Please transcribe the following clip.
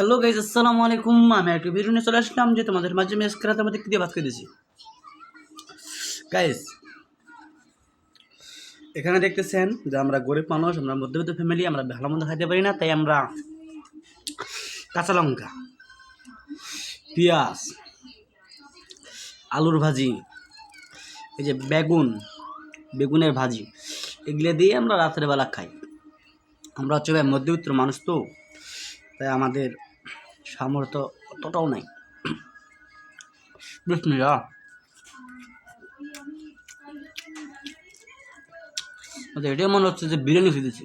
Hello guys আসসালামু আলাইকুম। আমি একটু ভিডিও নিয়ে চলে আসলাম যে তোমাদের মাঝে মেস খেলাতে আমাদের দিয়ে ভাত খেয়েছি গাইজ এখানে দেখতেছেন যে আমরা গরিব মানুষ, আমরা মধ্যবিত্ত ফ্যামিলি আমরা ভালো মন্দ খাইতে পারি না, তাই আমরা কাঁচা লঙ্কা, পেঁয়াজ, আলুর ভাজি, এই যে বেগুন, বেগুনের ভাজি, এগুলো দিয়ে আমরা রাত্রেবেলা খাই। আমরা হচ্ছে মধ্যবিত্ত মানুষ তো, তাই আমাদের সামর্থ্য অতটাও নাই। আচ্ছা এটাই মনে হচ্ছে যে বিরিয়ানি খেতেছি।